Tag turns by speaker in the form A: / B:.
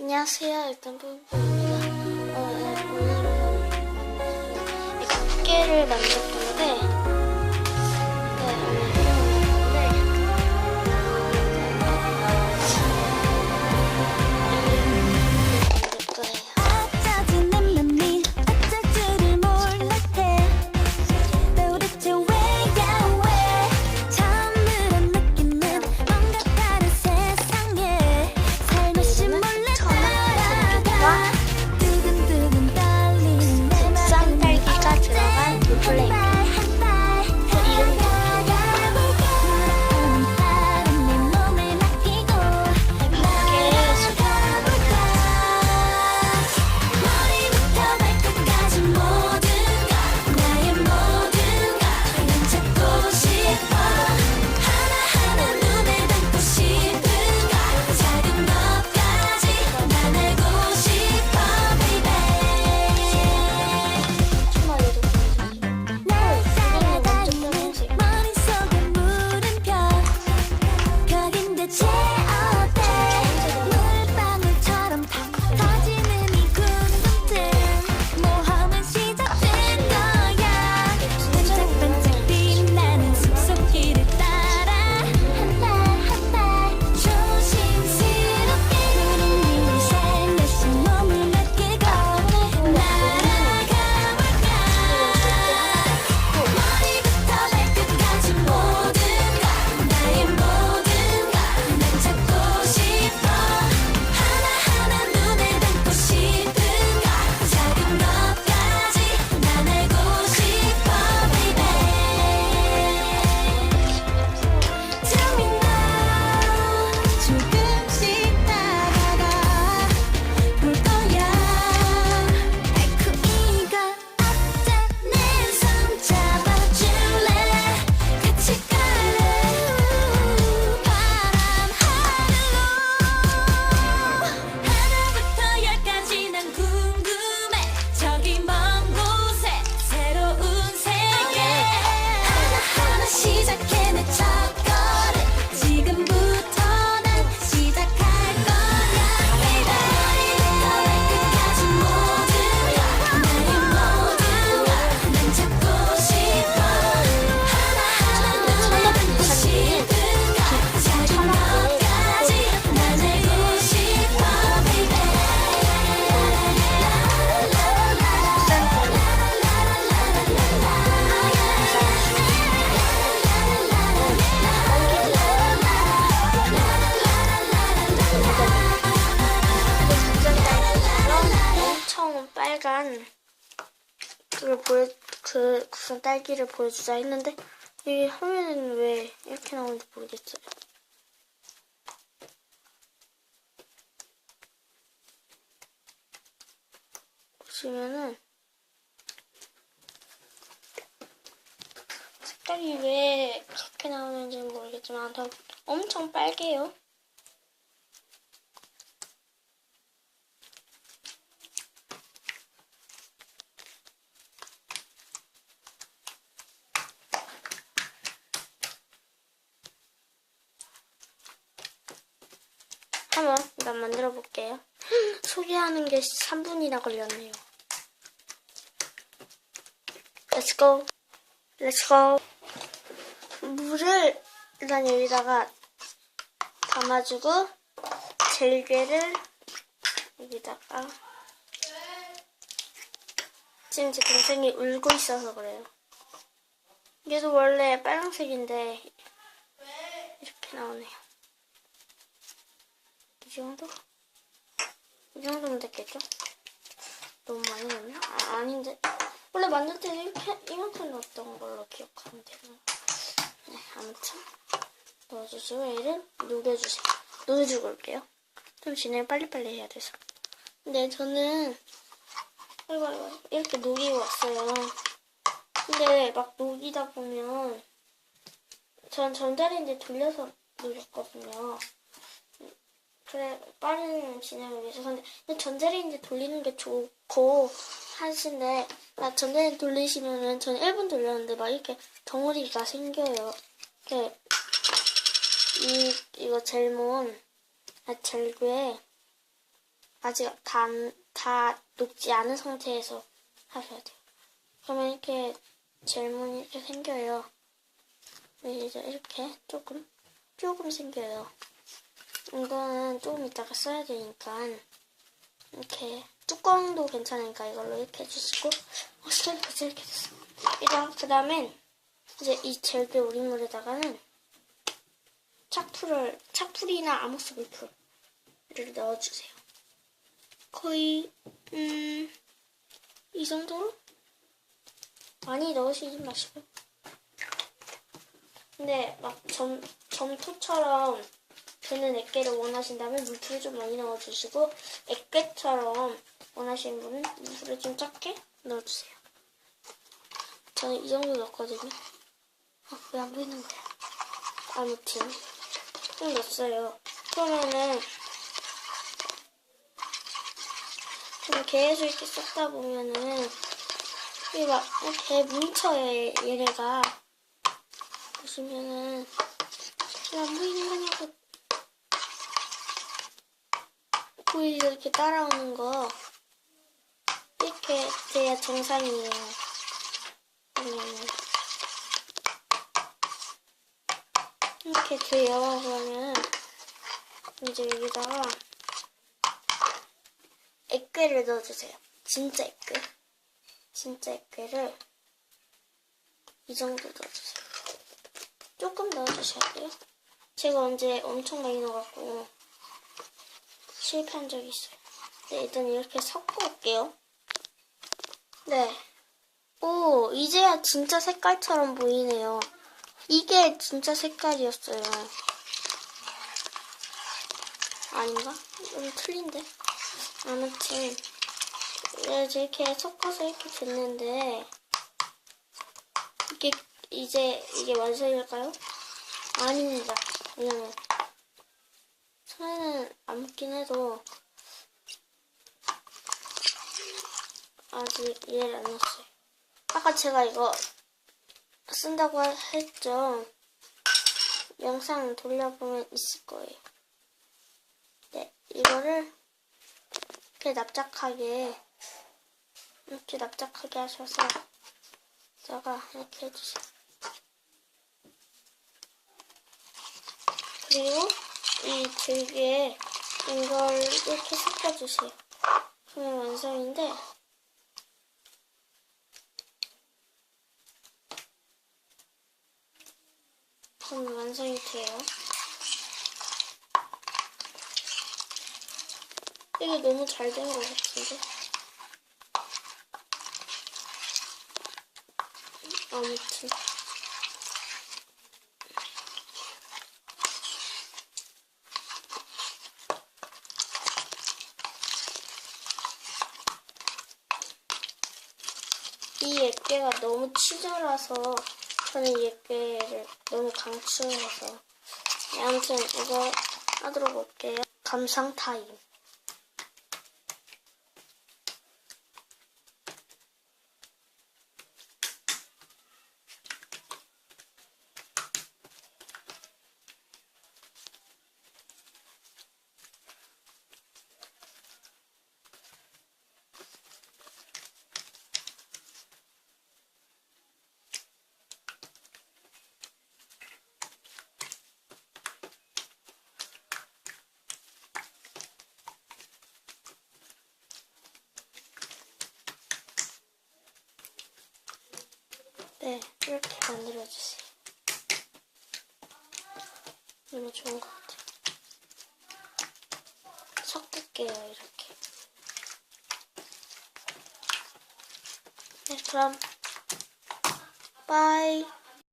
A: 안녕하세요. 일단 뿜뿜입니다. 어, 네, 오늘은 국계를 만들 그걸 보여 그 국산 딸기를 보여주자 했는데 이 화면에는 왜 이렇게 나오는지 모르겠어요. 보시면은 색깔이 왜 그렇게 나오는지는 모르겠지만 더 엄청 빨개요. 한번 일단 만들어 볼게요. 소개하는 게 3분이나 걸렸네요. Let's go. Let's go. 물을 일단 여기다가 담아주고 젤게를 여기다가 지금 제 동생이 울고 있어서 그래요. 얘도 원래 빨간색인데 이렇게 나오네요. 이 정도? 이 정도면 됐겠죠? 너무 많이 넣나? 아, 아닌데. 원래 만들 때는 이렇게, 이만큼 넣었던 걸로 기억하는데. 네, 아무튼. 넣어주시고, 얘를 녹여주세요. 녹여주고 올게요. 좀 진행 빨리빨리 해야 돼서. 근데 저는, 아이고, 아이고, 이렇게 녹이고 왔어요. 근데 막 녹이다 보면, 전 전자레인지 돌려서 녹였거든요. 그래 빠른 진행을 위해서 근데 전자레인지 돌리는 게 좋고 하신데 아, 전자레인지 돌리시면은 전 1분 돌렸는데 막 이렇게 덩어리가 생겨요. 이렇게 이 이거 젤몬 아 젤괴 아직 다, 안- 다 녹지 않은 상태에서 하셔야 돼요. 그러면 이렇게 질문이 이렇게 생겨요. 이제 이렇게 조금, 조금 생겨요. 이거는 조금 이따가 써야 되니까, 이렇게, 뚜껑도 괜찮으니까 이걸로 이렇게 해주시고, 어, 스타일까지 이렇게 됐어. 그 다음엔, 이제 이 젤드 우린 물에다가는 착풀을, 착풀이나 아모스볼풀을 넣어주세요. 거의, 음, 이 정도로? 많이 넣으시지 마시고. 근데 막 점, 점토처럼 되는 액계를 원하신다면 물풀을 좀 많이 넣어주시고, 액계처럼 원하시는 분은 물풀을 좀 적게 넣어주세요. 저는 이 정도 넣었거든요. 아, 왜 안 보이는 거야? 아무튼, 좀 넣었어요. 그러면은, 좀 계속 이렇게 섞다 보면은, 이게 막, 이렇게 뭉쳐요, 얘네가. 보시면은, 왜안 보이는 거냐고. 보이죠? 이렇게 따라오는 거. 이렇게 돼야 정상이에요. 그러면은. 이렇게 돼요. 그러면, 이제 여기다가, 액괴를 넣어주세요. 진짜 액괴. 진짜 액괴를 이 정도 넣어주세요. 조금 넣어주셔야 돼요. 제가 언제 엄청 많이 넣어갖고 실패한 적이 있어요. 네, 일단 이렇게 섞어 올게요. 네. 오, 이제야 진짜 색깔처럼 보이네요. 이게 진짜 색깔이었어요. 아닌가? 좀 틀린데? 아무튼 네, 이렇게 섞어서 이렇게 됐는데 이게 이제 이게 완성일까요? 아닙니다. 왜냐면 손에는 안 묻긴 해도 아직 이해를 안 했어요. 아까 제가 이거 쓴다고 했죠. 영상 돌려보면 있을 거예요. 네, 이거를 이렇게 납작하게 이렇게 납작하게 하셔서 자가 이렇게 해주세요. 그리고 이 들기에 이걸 이렇게 섞어주세요. 그러면 완성인데 그럼 완성이 돼요. 이게 너무 잘 된 것 같은데. 아무튼. 이 액계가 너무 치졸라서 저는 이 액계를 너무 강추해서 네, 아무튼 이거 하도록 볼게요. 감상 타임. 네, 이렇게 만들어주세요. 너무 좋은 것 같아요. 섞을게요, 이렇게. 네, 그럼, 빠이.